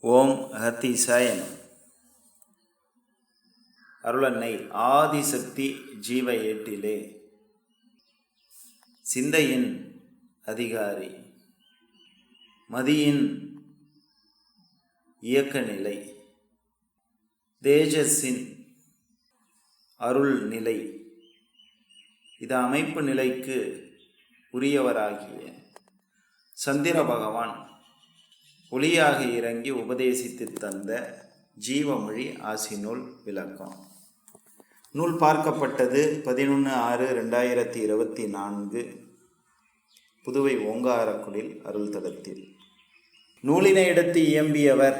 ஓம் அகத்தீசாயன் அருளன்னை ஆதிசக்தி ஜீவ ஏட்டிலே. சிந்தையின் அதிகாரி. மதியின் இயக்க நிலை தேஜஸின் அருள் நிலை இது அமைப்பு நிலைக்கு உரியவராகிய சந்திர பகவான் ஒளியாக இறங்கி உபதேசித்து தந்த ஜீவமொழி ஆசி நூல் விளக்கம். நூல் பார்க்கப்பட்டது பதினொன்று ஆறு ரெண்டாயிரத்தி இருபத்தி நான்கு புதுவை ஓங்காரக்குடில் அருள் தலத்தில் நூலினை எடுத்து இயம்பியவர்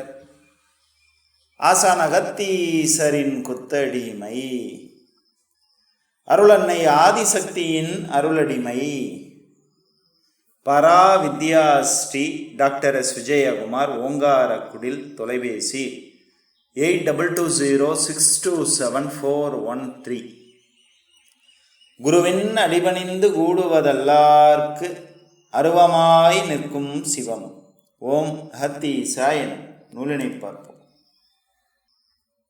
ஆசான் அகத்தீசரின் குத்தடிமை அருளன்னை ஆதிசக்தியின் அருளடிமை பரா வித்யா ஸ்ரீ டாக்டர் எஸ் விஜயகுமார் ஓங்காரக்குடில் தொலைபேசி eight double two zero six two seven four one three. குருவின் அடிபணிந்து கூடுவதல்லார்க்கு அருவமாய் நிற்கும் சிவம். ஓம் ஹத்தி சாயனம் நூலினை பார்ப்போம்.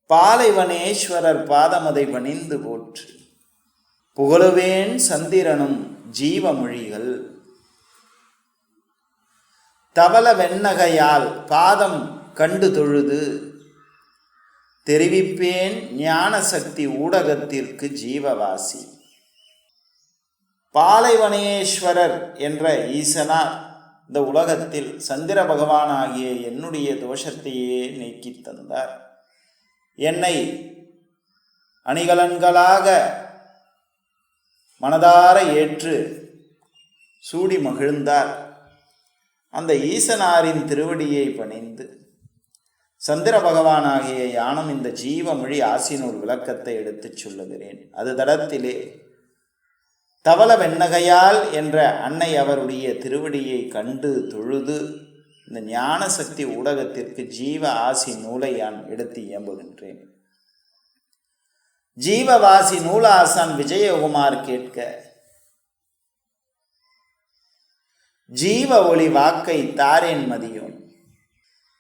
பாலைவனேஸ்வரர் பாதமதை பணிந்து போற்று. புகழுவேன் சந்திரனும் ஜீவமொழிகள். தவள வெண்ணகையால் பாதம் கண்டு தொழுது தெரிவிப்பேன் ஞான சக்தி ஊடகத்திற்கு ஜீவவாசி. பாலைவனேஸ்வரர் என்ற ஈசனார் இந்த உலகத்தில் சந்திர பகவான் ஆகிய என்னுடைய தோஷத்தையே நீக்கி தந்தார். என்னை அணிகலன்களாக மனதார ஏற்று சூடி மகிழ்ந்தார். அந்த ஈசனாரின் திருவடியை பணிந்து சந்திர பகவானாகிய யானம் இந்த ஜீவமொழி ஆசினூர் விளக்கத்தை எடுத்துச் சொல்லுகிறேன். அது தடத்திலே தவள வெண்ணகையால் என்ற அன்னை அவருடைய திருவடியை கண்டு தொழுது இந்த ஞான சக்தி ஊடகத்திற்கு ஜீவ ஆசி நூலை நான் எடுத்து இயம்புகின்றேன். ஜீவவாசி நூலாசான் விஜயகுமார் கேட்க ஜீவ ஒளி வாக்கை தாரேன் மதியும்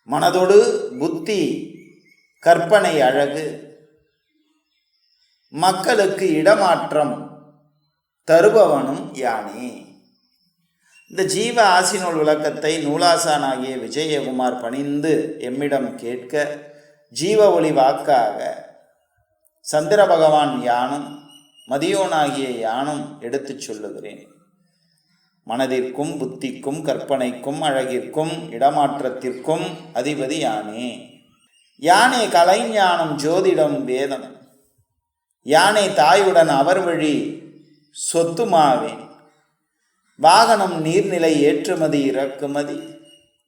மனதொடு புத்தி கற்பனை அழகு. மக்களுக்கு இடமாற்றம் தருபவனும் யானே. இந்த ஜீவ ஆசினூல் விளக்கத்தை நூலாசானாகிய விஜயகுமார் பணிந்து எம்மிடம் கேட்க ஜீவ ஒளி வாக்காக சந்திர பகவான் யானும் மதியோனாகிய யானும் எடுத்துச் சொல்லுகிறேன். மனதிற்கும் புத்திக்கும் கற்பனைக்கும் அழகிற்கும் இடமாற்றத்திற்கும் அதிபதி யானே யானே கலைஞானம் ஜோதிடம் வேதம். யானை தாயுடன் அவர் வழி சொத்துமாவேன் வாகனம் நீர்நிலை ஏற்றுமதி இறக்குமதி.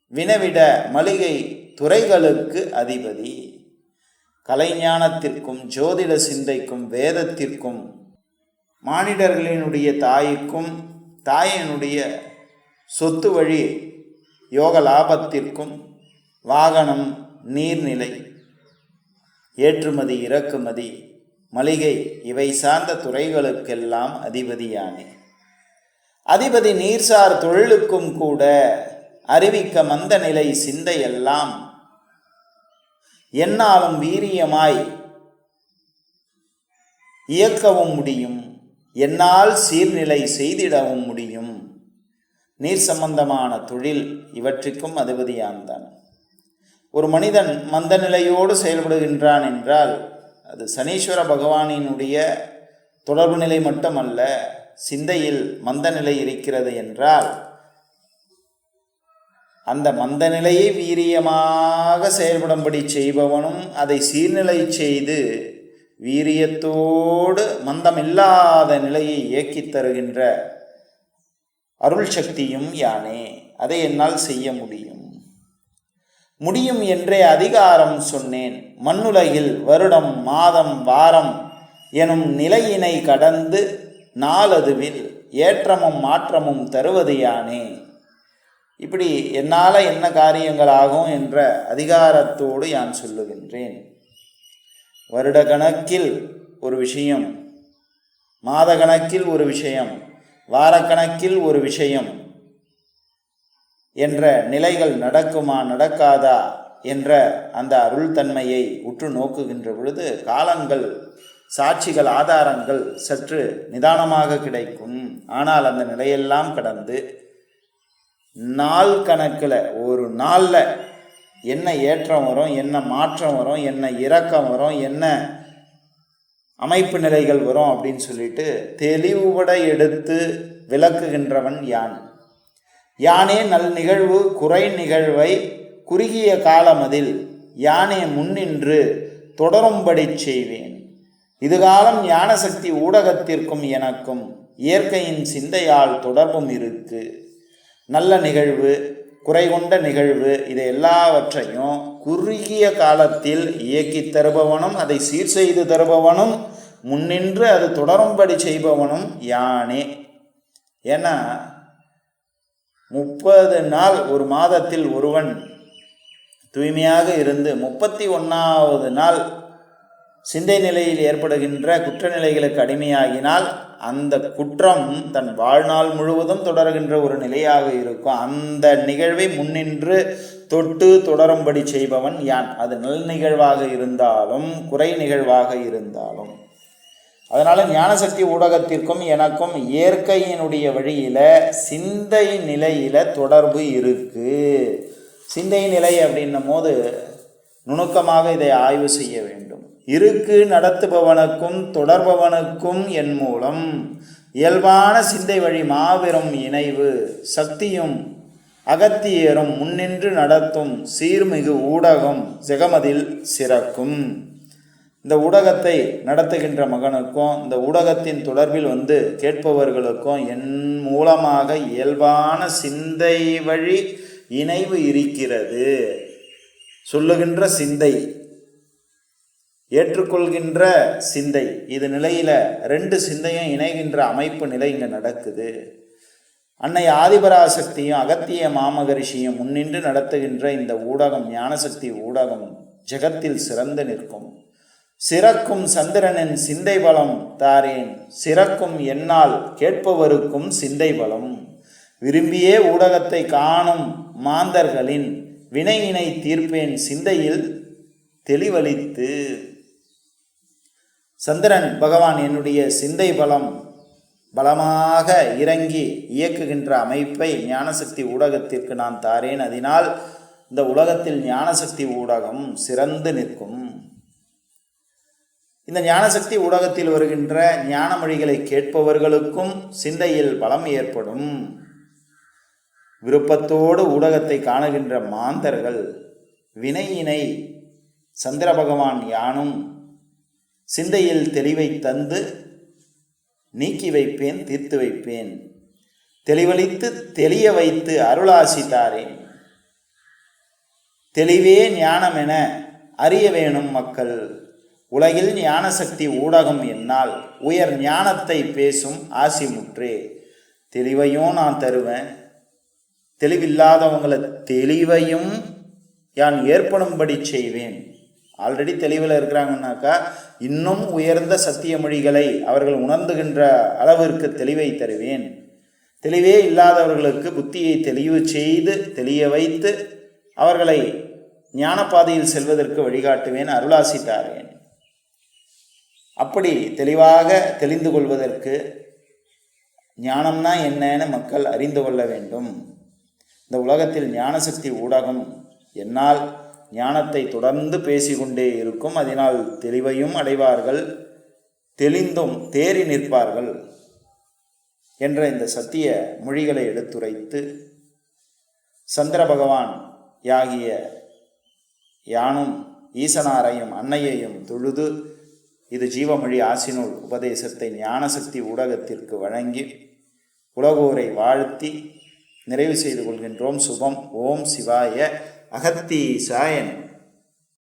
வினவிட மளிகை துறைகளுக்கு அதிபதி. கலைஞானத்திற்கும் ஜோதிட சிந்தைக்கும் வேதத்திற்கும் மானிடர்களினுடைய தாய்க்கும் தாயினுடைய சொத்து வழி யோக லாபத்திற்கும் வாகனம் நீர்நிலை ஏற்றுமதி இறக்குமதி மளிகை இவை சார்ந்த துறைகளுக்கெல்லாம் அதிபதியானே. அதிபதி நீர்சார் தொழிலுக்கும் கூட அறிவிக்க மந்த நிலை சிந்தையெல்லாம் என்னாலும் வீரியமாய் இயக்கவும் முடியும். என்னால் சீர்நிலை செய்திடவும் முடியும். நீர் சம்பந்தமான தொழில் இவற்றுக்கும் அதிபதியான்தான் ஒரு மனிதன் மந்த நிலையோடு செயல்படுகின்றான் என்றால் அது சனீஸ்வர பகவானினுடைய தொடர்பு நிலை மட்டுமல்ல சிந்தையில் மந்த நிலை இருக்கிறது என்றால் அந்த மந்த நிலையை வீரியமாக செயல்படும்படி செய்பவனும் அதை சீர்நிலை செய்து வீரியத்தோடு மந்தமில்லாத நிலையை இயக்கித் தருகின்ற அருள் சக்தியும் யானே அதை என்னால் செய்ய முடியும். முடியும் என்றே அதிகாரம் சொன்னேன். மண்ணுலகில் வருடம் மாதம் வாரம் எனும் நிலையினை கடந்து நாளதுவில் ஏற்றமும் மாற்றமும் தருவது யானே. இப்படி என்னால் என்ன காரியங்களாகும் என்ற அதிகாரத்தோடு யான் சொல்லுகின்றேன். வருட கணக்கில் ஒரு விஷயம் மாத கணக்கில் ஒரு விஷயம் வாரக்கணக்கில் ஒரு விஷயம் என்ற நிலைகள் நடக்குமா நடக்காதா என்ற அந்த அருள் தன்மையை உற்று நோக்குகின்ற பொழுது காலங்கள் சாட்சிகள் ஆதாரங்கள் சற்று நிதானமாக கிடைக்கும். ஆனால் அந்த நிலையெல்லாம் கடந்து நாள் கணக்கில் ஒரு நாளில் என்ன ஏற்றம் வரும் என்ன மாற்றம் வரும் என்ன இறக்கம் வரும் என்ன அமைப்பு நிலைகள் வரும் அப்படின்னு சொல்லிட்டு தெளிவுபட எடுத்து விளக்குகின்றவன் யான். யானே நல் நிகழ்வு குறை நிகழ்வை குறுகிய காலமதில் யானே முன்னின்று தொடரும்படி செய்வேன். இதுகாலம் ஞானசக்தி ஊடகத்திற்கும் எனக்கும் இயற்கையின் சிந்தையால் தொடர்பும் இருக்கு. நல்ல நிகழ்வு குறை கொண்ட நிகழ்வு. இதை எல்லாவற்றையும் குறுகிய காலத்தில் இயக்கி தருபவனும் அதை சீர் செய்து தருபவனும் முன்னின்று அது தொடரும்படி செய்பவனும் யானே. ஏன்னா முப்பது நாள் ஒரு மாதத்தில் ஒருவன் தூய்மையாக இருந்து முப்பத்தி ஒன்றாவது நாள் சிந்தை நிலையில் ஏற்படுகின்ற குற்றநிலைகளுக்கு அடிமையாகினால் அந்த குற்றம் தன் வாழ்நாள் முழுவதும் தொடர்கின்ற ஒரு நிலையாக இருக்கும். அந்த நிகழ்வை முன்னின்று தொட்டு தொடரும்படி செய்பவன் யான்? அது நல் நிகழ்வாக இருந்தாலும் குறை நிகழ்வாக இருந்தாலும். அதனால் ஞானசக்தி ஊடகத்திற்கும் எனக்கும் இயற்கையினுடைய வழியில் சிந்தை நிலையில் தொடர்பு இருக்குது சிந்தை நிலை அப்படின்னும் போது நுணுக்கமாக இதை ஆய்வு செய்ய வேண்டும். இருக்கு நடத்துபவனுக்கும் தொடர்பவனுக்கும் என் மூலம். இயல்பான சிந்தை வழி மாபெரும் இணைவு சக்தியும் அகத்தியரும் முன்னின்று நடத்தும் சீர்மிகு ஊடகம் ஜெகமதில் சிறக்கும். இந்த ஊடகத்தை நடத்துகின்ற மகனுக்கும் இந்த ஊடகத்தின் தொடர்பில் வந்து கேட்பவர்களுக்கும் என் மூலமாக இயல்பான சிந்தை வழி இணைவு இருக்கிறது. சொல்லுகின்ற சிந்தை ஏற்றுக்கொள்கின்ற சிந்தை. இது நிலையில் ரெண்டு சிந்தையும் இணைகின்ற அமைப்பு நிலை இங்கே நடக்குது. அன்னை ஆதிபராசக்தியும் அகத்திய மாமகரிஷியும் முன்னின்று நடத்துகின்ற இந்த ஊடகம் ஞானசக்தி ஊடகம் ஜெகத்தில் சிறந்து நிற்கும். சிறக்கும் சந்திரனின் சிந்தை பலம் தாரேன். சிறக்கும் என்னால் கேட்பவருக்கும் சிந்தை பலம். விரும்பியே ஊடகத்தை காணும் மாந்தர்களின் வினையினை தீர்ப்பேன். சிந்தையில் தெளிவளித்து சந்திரன் பகவான் என்னுடைய சிந்தை பலம் பலமாக இறங்கி இயக்குகின்ற அமைப்பை ஞானசக்தி ஊடகத்திற்கு நான் தாரேன். அதனால் இந்த உலகத்தில் ஞானசக்தி ஊடகம் சிறந்து நிற்கும். இந்த ஞானசக்தி ஊடகத்தில் வருகின்ற ஞான மொழிகளை கேட்பவர்களுக்கும் சிந்தையில் பலம் ஏற்படும். விருப்பத்தோடு ஊடகத்தை காணுகின்ற மாந்தர்கள் வினையினை சந்திர பகவான் யானும் சிந்தையில் தெளிவை தந்து நீக்கி வைப்பேன் தீர்த்து வைப்பேன். தெளிவளித்து தெளிய வைத்து அருளாசி தாரேன் தெளிவே ஞானம் என அறிய வேணும் மக்கள். உலகில் ஞானசக்தி ஊடகம் என்னால் உயர் ஞானத்தை பேசும் ஆசி முற்றே. தெளிவையும் நான் தருவேன். தெளிவில்லாதவங்களை தெளிவையும் யான் ஏற்படும்படி செய்வேன். ஆல்ரெடி தெளிவில் இருக்கிறாங்கன்னாக்கா இன்னும் உயர்ந்த சத்திய மொழிகளை அவர்கள் உணர்ந்துகின்ற அளவிற்கு தெளிவை தருவேன். தெளிவே இல்லாதவர்களுக்கு புத்தியை தெளிவு செய்து தெளிய வைத்து அவர்களை ஞானப்பாதையில் செல்வதற்கு வழிகாட்டுவேன் அருளாசி தாரேன் அப்படி தெளிவாக தெளிந்து கொள்வதற்கு ஞானம்னா என்னன்னு மக்கள் அறிந்து கொள்ள வேண்டும். இந்த உலகத்தில் ஞானசக்தி ஊடகம் என்னால் ஞானத்தை தொடர்ந்து பேசிக்கொண்டே இருக்கும். அதனால் தெளிவையும் அடைவார்கள். தெளிந்தும் தேறி நிற்பார்கள் என்ற இந்த சத்திய மொழிகளை எடுத்துரைத்து சந்திர பகவான் யாகிய யானும் ஈசனாரையும் அன்னையையும் தொழுது இது ஜீவமொழி ஆசினுள் உபதேசத்தை ஞானசக்தி ஊடகத்திற்கு வழங்கி உலகோரை வாழ்த்தி நிறைவு செய்து கொள்கின்றோம். சுபம். ஓம் சிவாய அகத்தீசாயன்